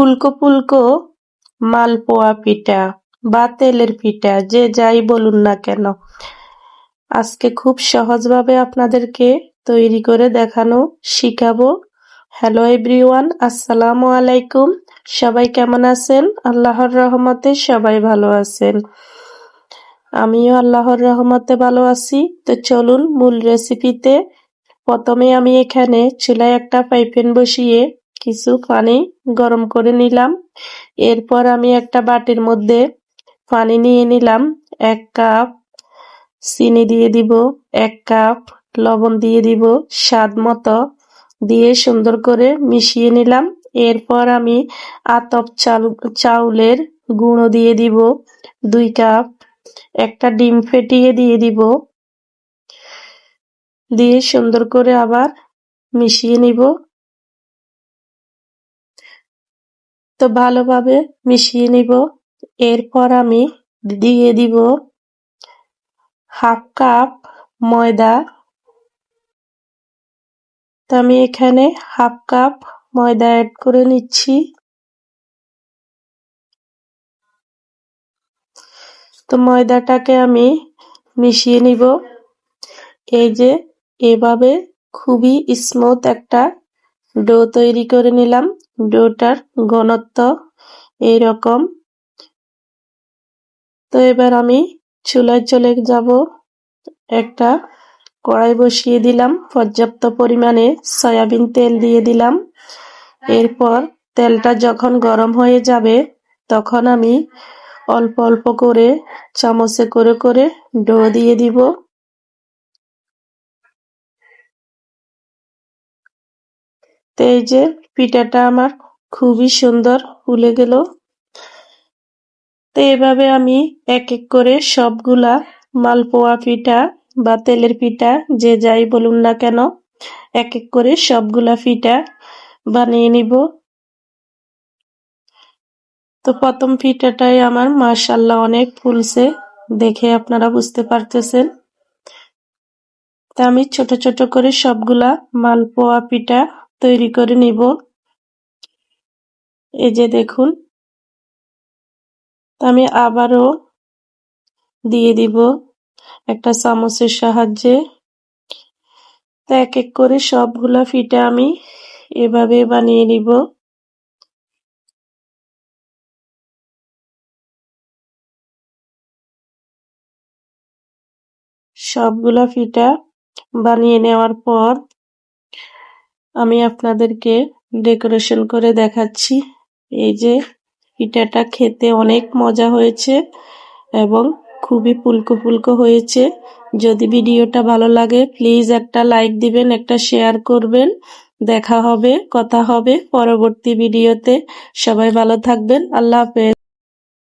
ফুলকো ফুলকো মালপোয়া পিঠা বা তেলের পিঠা, যে যাই বলুন না কেন। আজকে খুব সহজভাবে আপনাদেরকে তৈরি করে দেখানো, শিখাবো। হ্যালো এভরিওয়ান, আসসালামু আলাইকুম। সবাই কেমন আছেন? আল্লাহর রহমতে সবাই ভালো আছেন। আমিও আল্লাহর রহমতে ভালো আছি। তো চলুন মূল রেসিপিতে প্রথমে আমি এখানে চুলায় একটা পাইপেন বসিয়ে কিছু পানি গরম করে নিলাম। এরপর আমি একটা বাটির মধ্যে পানি নিয়ে নিলাম। এক কাপ চিনি দিয়ে দিব, এক কাপ লবণ দিয়ে দিব, স্বাদ মতো দিয়ে সুন্দর করে মিশিয়ে নিলাম। এরপর আমি আতপ চাল, চাউলের গুঁড়ো দিয়ে দিব, দুই কাপ একটা ডিম ফেটিয়ে দিয়ে দিব। দিয়ে সুন্দর করে আবার মিশিয়ে নিব। তো ভালোভাবে মিশিয়ে নিব। এরপর আমি দিয়ে দিব হাফ কাপ ময়দা। তো আমি এখানে হাফ কাপ ময়দা অ্যাড করে নিচ্ছি। তো ময়দাটাকে আমি মিশিয়ে নিব। এই যে এভাবে খুবই স্মুথ একটা ডো তৈরি করে নিলাম। ডোটার ঘনত্ব এইরকম। তো এবার আমি চুলায় চলে যাব। একটা কড়াই বসিয়ে দিলাম। পর্যাপ্ত পরিমাণে সয়াবিন তেল দিয়ে দিলাম। এরপর তেলটা যখন গরম হয়ে যাবে, তখন আমি অল্প অল্প করে চামচে করে করে ডো দিয়ে দিব। তো এই যে পিঠাটা আমার খুবই সুন্দর ফুলে গেল। তো এভাবে আমি এক এক করে সবগুলা মালপোয়া পিঠা বা তেলের পিঠা, যে যাই বলুন না কেন এক এক করে সবগুলা পিঠা বানিয়ে নিব। তো প্রথম পিঠাটাই আমার মাশাল্লাহ অনেক ফুলছে, দেখে আপনারা বুঝতে পারতেছেন। তা আমি ছোট ছোট করে সবগুলা মালপোয়া পিঠা তৈরি করে নিব। এই যে দেখুন। আমি আবারও দিয়ে দিব একটা চামচের সাহায্যে। এক এক করে সবগুলা ফিটা আমি এভাবে বানিয়ে নিব। সবগুলা ফিটা বানিয়ে নেওয়ার পর আমি আপনাদেরকে ডেকোরেশন করে দেখাচ্ছি। এই যে পিঠাটা খেতে অনেক মজা হয়েছে এবং খুবই ফুলকো ফুলকো হয়েছে। যদি ভিডিওটা ভালো লাগে প্লিজ একটা লাইক দিবেন, একটা শেয়ার করবেন। দেখা হবে, কথা হবে পরবর্তী ভিডিওতে। সবাই ভালো থাকবেন, আল্লাহ হাফেজ।